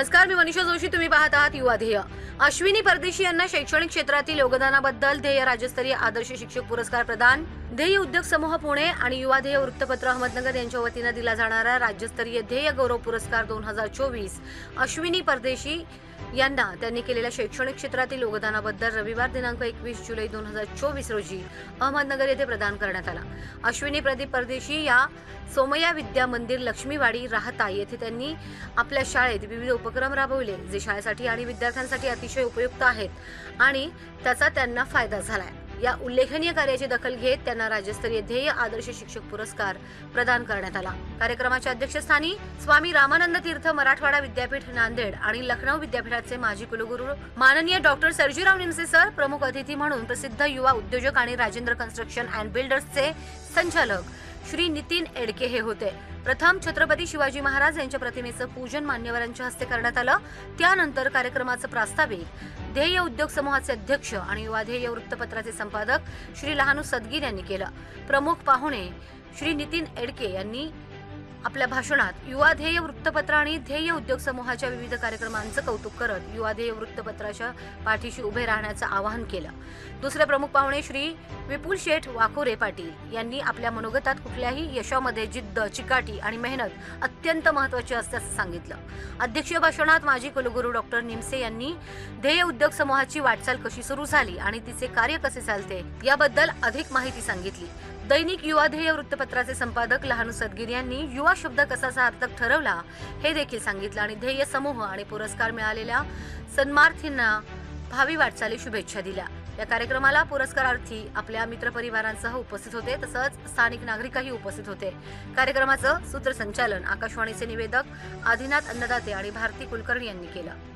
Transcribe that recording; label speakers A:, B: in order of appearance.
A: नमस्कार मी मनीषा जोशी तुम्ही पाहत आहात युवा ध्येय अश्विनी परदेशी यांना शैक्षणिक क्षेत्रातील योगदानाबद्दल ध्येय राज्यस्तरीय आदर्श शिक्षक पुरस्कार प्रदान ध्येय उद्योग समूह पुणे आणि युवा ध्येय वृत्तपत्र अहमदनगर यांच्या वतीनं दिला जाणारा राज्यस्तरीय ध्येय गौरव पुरस्कार दोन हजार चोवीस अश्विनी परदेशी यांना त्यांनी केलेल्या शैक्षणिक क्षेत्रातील योगदानाबद्दल रविवार दिनांक एकवीस जुलै दोन हजार चोवीस रोजी अहमदनगर येथे प्रदान करण्यात आला अश्विनी प्रदीप परदेशी या सोमया विद्या मंदिर लक्ष्मीवाडी राहता येथे त्यांनी आपल्या शाळेत विविध उप उपक्रम राबवले जे शाळेसाठी आणि विद्यार्थ्यांसाठी अतिशय उपयुक्त आहेत आणि त्याचा त्यांना फायदा झालाय या उल्लेखनीय कार्याची दखल घेत त्यांना राज्यस्तरीय ध्येय आदर्श शिक्षक पुरस्कार प्रदान करण्यात आला कार्यक्रमाच्या अध्यक्षस्थानी स्वामी रामानंद तीर्थ मराठवाडा विद्यापीठ नांदेड आणि लखनौ विद्यापीठाचे माजी कुलगुरू माननीय डॉक्टर सर्जीराव निमसे सर प्रमुख अतिथी म्हणून प्रसिद्ध युवा उद्योजक आणि राजेंद्र कन्स्ट्रक्शन अँड बिल्डर्सचे संचालक श्री नितीन एडके हे होते प्रथम छत्रपती शिवाजी महाराज यांच्या प्रतिमेचं पूजन मान्यवरांच्या हस्ते करण्यात आलं त्यानंतर कार्यक्रमाचं प्रास्ताविक ध्येय उद्योग समूहाचे अध्यक्ष आणि युवा ध्येय वृत्तपत्राचे संपादक श्री लहानू सदगीर यांनी केलं प्रमुख पाहुणे श्री नितीन एडके यांनी आपल्या भाषणात युवा ध्येय वृत्तपत्र आणि ध्येय उद्योग समूहाच्या विविध कार्यक्रमांचं कौतुक करत युवा ध्येय वृत्तपत्राच्या पाठीशी उभे राहण्याचं आवाहन केलं दुसरे प्रमुख पाहुणे श्री विपुल शेठ वाकोरे पाटील यांनी आपल्या मनोगतात कुठल्याही यशामध्ये जिद्द चिकाटी आणि मेहनत अत्यंत महत्वाची असल्याचं सांगितलं अध्यक्षीय भाषणात माजी कुलगुरू डॉक्टर निमसे यांनी ध्येय उद्योग समूहाची वाटचाल कशी सुरू झाली आणि तिचे कार्य कसे चालते याबद्दल अधिक माहिती सांगितली दैनिक युवा ध्येय वृत्तपत्राचे संपादक लहानू सदगीर यांनी युवा नवा शब्द कसा अर्थक ठरवला हे देखील सांगितलं आणि ध्येय समूह आणि पुरस्कार मिळालेल्या सन्मार्थींना भावी वाटचाली शुभेच्छा दिल्या या कार्यक्रमाला पुरस्कारार्थी आपल्या मित्रपरिवारांसह उपस्थित होते तसंच स्थानिक नागरिकही उपस्थित होते कार्यक्रमाचं सूत्रसंचालन आकाशवाणीचे निवेदक आदिनाथ अन्नदाते आणि भारती कुलकर्णी यांनी केलं